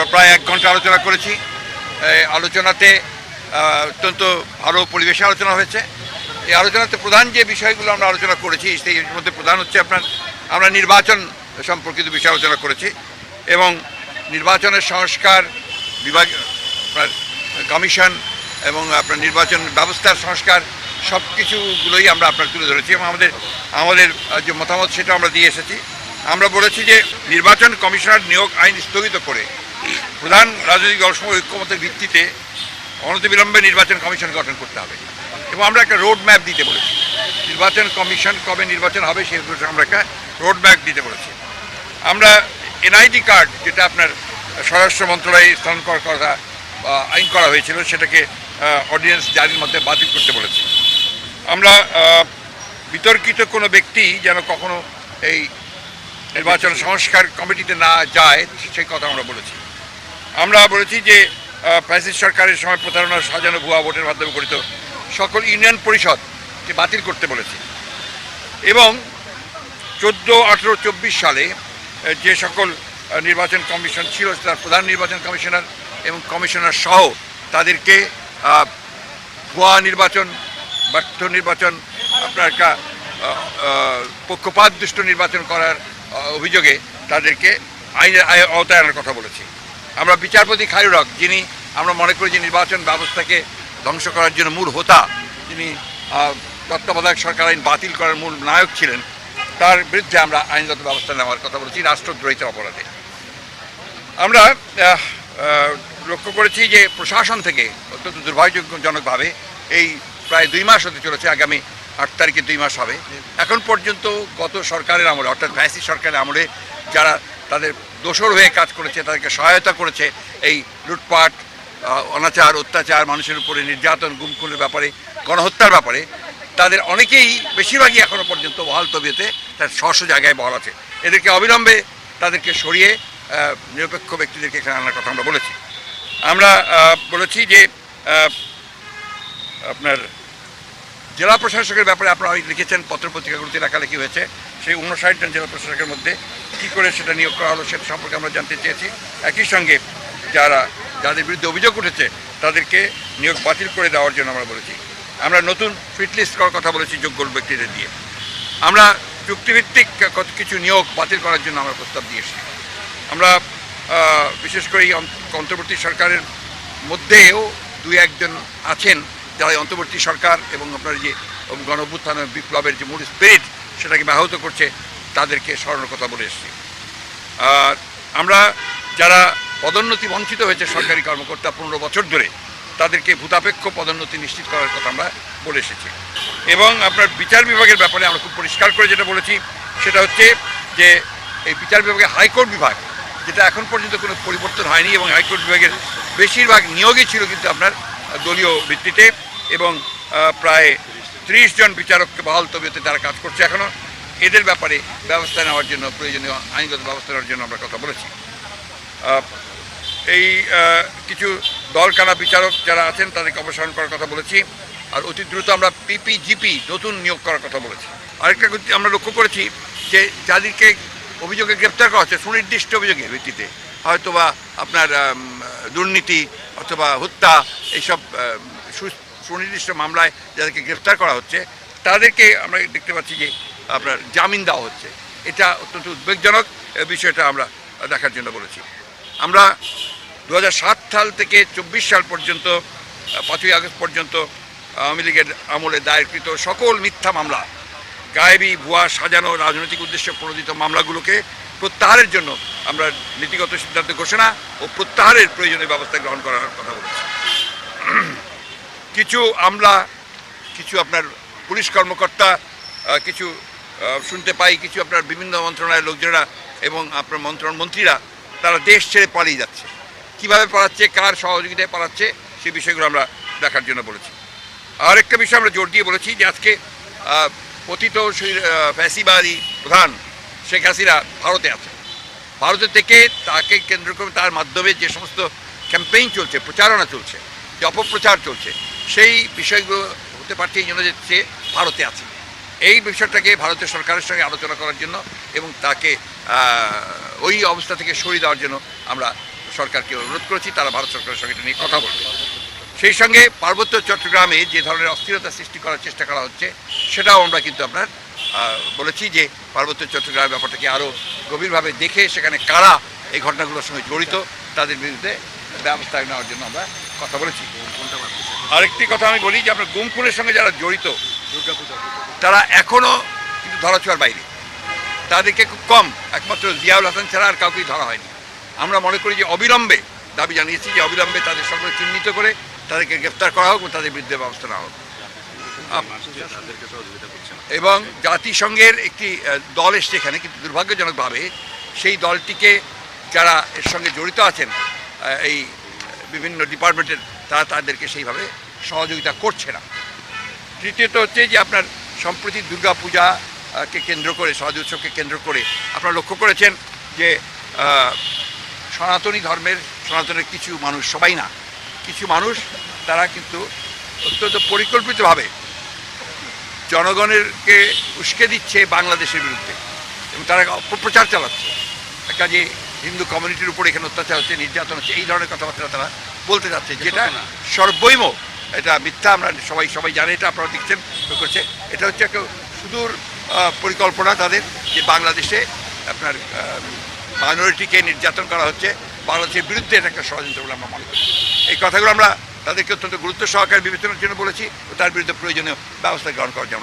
আমরা প্রায় এক ঘণ্টা আলোচনা করেছি। আলোচনাতে অত্যন্ত ভালো পরিবেশে আলোচনা হয়েছে। এই আলোচনাতে প্রধান যে বিষয়গুলো আমরা আলোচনা করেছি, সেই মধ্যে প্রধান হচ্ছে আপনার, আমরা নির্বাচন সম্পর্কিত বিষয় আলোচনা করেছি এবং নির্বাচনের সংস্কার বিভাগ, আপনার কমিশন এবং আপনার নির্বাচন ব্যবস্থার সংস্কার সব কিছুগুলোই আমরা আপনার তুলে ধরেছি এবং আমাদের আমাদের যে মতামত সেটা আমরা দিয়ে এসেছি। আমরা বলেছি যে নির্বাচন কমিশনার নিয়োগ আইন স্থগিত করে প্রধান রাজনৈতিক দলসমূহ ঐক্যমতের ভিত্তিতে অনতিবিলম্বে নির্বাচন কমিশন গঠন করতে হবে এবং আমরা একটা রোড ম্যাপ দিতে বলেছি। নির্বাচন কমিশন কবে নির্বাচন হবে সেই আমরা একটা রোড ম্যাপ দিতে বলেছি। আমরা এনআইডি কার্ড যেটা আপনার স্বরাষ্ট্র মন্ত্রণালয়ে স্থানান্তর বা আইন করা হয়েছিল, সেটাকে অর্ডিন্যান্স জারির মধ্যে বাতিল করতে বলেছি। আমরা বিতর্কিত কোনো ব্যক্তি যেন কখনো এই নির্বাচন সংস্কার কমিটিতে না যায় সেই কথা আমরা বলেছি। আমরা বলেছি যে প্যাসিস সরকারের সময় প্রতারণা সাজানো ভুয়া ভোটের মাধ্যমে গঠিত সকল ইউনিয়ন পরিষদকে বাতিল করতে বলেছি। এবং চোদ্দ আঠেরো চব্বিশ সালে যে সকল নির্বাচন কমিশন ছিল তার প্রধান নির্বাচন কমিশনার এবং কমিশনার সহ তাদেরকে ভুয়া নির্বাচন ব্যর্থ নির্বাচন আপনার একটা আহ, আহ, পক্ষপাত দুষ্ট নির্বাচন করার অভিযোগে তাদেরকে আইনের আয়- আনার কথা বলেছি। আমরা বিচারপতি খায়ুরক যিনি আমরা মনে করি যে নির্বাচন ব্যবস্থাকে ধ্বংস করার জন্য মূল হোতা, যিনি তত্ত্বাবধায়ক সরকার আইন বাতিল করার মূল নায়ক ছিলেন, তার বিরুদ্ধে আমরা আইনগত ব্যবস্থা নেওয়ার কথা বলেছি, রাষ্ট্রদ্রোহিতার অপরাধে। আমরা লক্ষ্য করেছি যে প্রশাসন থেকে অত্যন্ত দুর্ভাগ্যজনকভাবে এই প্রায় দুই মাস হতে চলেছে, আগামী আট তারিখে দুই মাস হবে। এখন পর্যন্ত গত সরকারের আমলে, অর্থাৎ ফ্যাসি সরকারের আমলে, যারা তাদের দোষর হয়ে কাজ করেছে, তাদেরকে সহায়তা করেছে এই লুটপাট অনাচার, অত্যাচার, মানুষের উপরে নির্যাতন, গুমখুনের ব্যাপারে, গণহত্যার ব্যাপারে, তাদের অনেকেই বেশিরভাগই এখনও পর্যন্ত বহাল তবিয়তে, তার স্ব জায়গায় বহাল আছে। এদেরকে অবিলম্বে তাদেরকে সরিয়ে নিরপেক্ষ ব্যক্তিদেরকে এখানে আনার কথা আমরা বলেছি। আমরা বলেছি যে আপনার জেলা প্রশাসকের ব্যাপারে আপনারা লিখেছেন, পত্রপত্রিকাগুলোতে লেখালেখি হয়েছে। সেই উনষাট জন জেলা প্রশাসকের মধ্যে কী করে সেটা নিয়োগ করা হলো সেটা সম্পর্কে আমরা জানতে চেয়েছি। একই সঙ্গে যারা, যাদের বিরুদ্ধে অভিযোগ উঠেছে, তাদেরকে নিয়োগ বাতিল করে দেওয়ার জন্য আমরা বলেছি। আমরা নতুন ফিটলিস্ট করার কথা বলেছি যোগ্য ব্যক্তিদের দিয়ে। আমরা চুক্তিভিত্তিক কত কিছু নিয়োগ বাতিল করার জন্য আমরা প্রস্তাব দিয়েছি আমরা বিশেষ করে এই অন্ত- অন্তর্বর্তী সরকারের মধ্যেও দুই একজন আছেন। যারা অন্তর্বর্তী সরকার এবং আপনার যে গণ অভ্যুত্থান বিপ্লবের যে মূল স্পিরিট সেটাকে ব্যাহত করছে, তাদেরকে স্মরণের কথা বলে এসেছি। আর আমরা যারা পদোন্নতি বঞ্চিত হয়েছে সরকারি কর্মকর্তা পনেরো বছর ধরে, তাদেরকে ভূতাপেক্ষ পদোন্নতি নিশ্চিত করার কথা আমরা বলে এসেছি। এবং আপনার বিচার বিভাগের ব্যাপারে আমরা খুব পরিষ্কার করে যেটা বলেছি, সেটা হচ্ছে যে এই বিচার বিভাগে হাইকোর্ট বিভাগ, যেটা এখন পর্যন্ত কোনো পরিবর্তন হয়নি এবং হাইকোর্ট বিভাগের বেশিরভাগ নিয়োগই ছিল কিন্তু আপনার দলীয় ভিত্তিতে এবং প্রায় ত্রিশ জন বিচারককে বহাল তবিয়তে তারা কাজ করছে এখনও এদের ব্যাপারে ব্যবস্থা নেওয়ার জন্য, প্রয়োজনীয় আইনগত ব্যবস্থা নেওয়ার জন্য আমরা কথা বলেছি। এই কিছু দলকানা বিচারক যারা আছেন তাদেরকে অপসারণ করার কথা বলেছি। আর অতি দ্রুত আমরা পিপিজিপি নতুন নিয়োগ করার কথা বলেছি। আরেকটা আমরা লক্ষ্য করেছি যে যাদেরকে অভিযোগে গ্রেপ্তার করা হচ্ছে, সুনির্দিষ্ট অভিযোগের ভিত্তিতে, হয়তোবা আপনার দুর্নীতি অথবা হত্যা, এইসব সুনির্দিষ্ট মামলায় যাদেরকে গ্রেপ্তার করা হচ্ছে, তাদেরকে আমরা দেখতে পাচ্ছি যে আপনার জামিন দেওয়া হচ্ছে। এটা অত্যন্ত উদ্বেগজনক বিষয়টা আমরা দেখার জন্য বলেছি। আমরা দু হাজার সাত সাল থেকে চব্বিশ সাল পর্যন্ত, পাঁচই আগস্ট পর্যন্ত আওয়ামী লীগের আমলে দায়েরকৃত সকল মিথ্যা মামলা, গায়েবী, ভুয়া, সাজানো রাজনৈতিক উদ্দেশ্যে প্রণোদিত মামলাগুলোকে প্রত্যাহারের জন্য আমরা নীতিগত সিদ্ধান্ত ঘোষণা ও প্রত্যাহারের প্রয়োজনীয় ব্যবস্থা গ্রহণ করার কথা বলেছি। কিছু আমলা, কিছু আপনার পুলিশ কর্মকর্তা কিছু শুনতে পাই, কিছু আপনার বিভিন্ন মন্ত্রণালয়ের লোকজনেরা এবং আপনার মন্ত্রণ মন্ত্রীরা, তারা দেশ ছেড়ে পালিয়ে যাচ্ছে। কীভাবে পালাচ্ছে, কার সহযোগিতায় পালাচ্ছে সেই বিষয়গুলো আমরা দেখার জন্য বলেছি। আর একটা বিষয় আমরা জোর দিয়ে বলেছি যে আজকে পতিত ফ্যাসিবাদী প্রধান শেখ হাসিনা ভারতে আছে ভারতে থেকে তাকে কেন্দ্র করে তার মাধ্যমে যে সমস্ত ক্যাম্পেইন চলছে, প্রচারণা চলছে, যে অপপ্রচার চলছে সেই বিষয়গুলো হতে পারছে, এই জন্য যে সে ভারতে আছে। এই বিষয়টাকে ভারতের সরকারের সঙ্গে আলোচনা করার জন্য এবং তাকে ওই অবস্থা থেকে সরিয়ে দেওয়ার জন্য আমরা সরকারকে অনুরোধ করেছি, তারা ভারত সরকারের সঙ্গে এটা নিয়ে কথা বলবে। সেই সঙ্গে পার্বত্য চট্টগ্রামে যে ধরনের অস্থিরতা সৃষ্টি করার চেষ্টা করা হচ্ছে, সেটাও আমরা কিন্তু আপনার বলেছি যে পার্বত্য চট্টগ্রামের ব্যাপারটাকে আরও গভীরভাবে দেখে সেখানে কারা এই ঘটনাগুলোর সঙ্গে জড়িত, তাদের বিরুদ্ধে ব্যবস্থা নেওয়ার জন্য আমরা কথা বলেছি। আরেকটি কথা আমি বলি যে, আপনার গুম খুনের সঙ্গে যারা জড়িত, তারা এখনও কিন্তু ধরাছোঁয়ার বাইরে। তাদেরকে খুব কম, একমাত্র জিয়াউল হাসান ছাড়া আর কাউকেই ধরা হয়নি। আমরা মনে করি যে, অবিলম্বে দাবি জানিয়েছি যে, অবিলম্বে তাদের সকলে চিহ্নিত করে তাদেরকে গ্রেফতার করা হোক তাদের বিরুদ্ধে ব্যবস্থা নেওয়া হোক। এবং জাতিসংঘের একটি দল এসছে এখানে, কিন্তু দুর্ভাগ্যজনকভাবে সেই দলটিকে যারা এর সঙ্গে জড়িত আছেন এই বিভিন্ন ডিপার্টমেন্টের তারা তাদেরকে সেইভাবে সহযোগিতা করছে না। তৃতীয়ত হচ্ছে যে আপনার সম্প্রতি দুর্গা পূজাকে কেন্দ্র করে সহজ উৎসবকে কেন্দ্র করে আপনারা লক্ষ্য করেছেন যে সনাতনী ধর্মের, সনাতনের কিছু মানুষ, সবাই না, কিছু মানুষ তারা কিন্তু অত্যন্ত পরিকল্পিতভাবে জনগণেরকে উস্কে দিচ্ছে বাংলাদেশের বিরুদ্ধে এবং তারা অপপ্রচার চালাচ্ছে। কাজে হিন্দু কমিউনিটির উপর এখানে অত্যাচার হচ্ছে নির্যাতন হচ্ছে এই ধরনের কথাবার্তা তারা বলতে যাচ্ছে। যেটা সর্বৈম এটা মিথ্যা আমরা সবাই সবাই জানে এটা আপনারা দেখছেন করছে। এটা হচ্ছে একটা সুদূর পরিকল্পনা তাদের যে বাংলাদেশে আপনার মাইনরিটিকে নির্যাতন করা হচ্ছে বাংলাদেশের বিরুদ্ধে এটা একটা ষড়যন্ত্র বলে আমরা মনে করি। এই কথাগুলো আমরা তাদেরকে অত্যন্ত গুরুত্ব সহকারে বিবেচনার জন্য বলেছি ও তার বিরুদ্ধে প্রয়োজনীয় ব্যবস্থা গ্রহণ করার জন্য।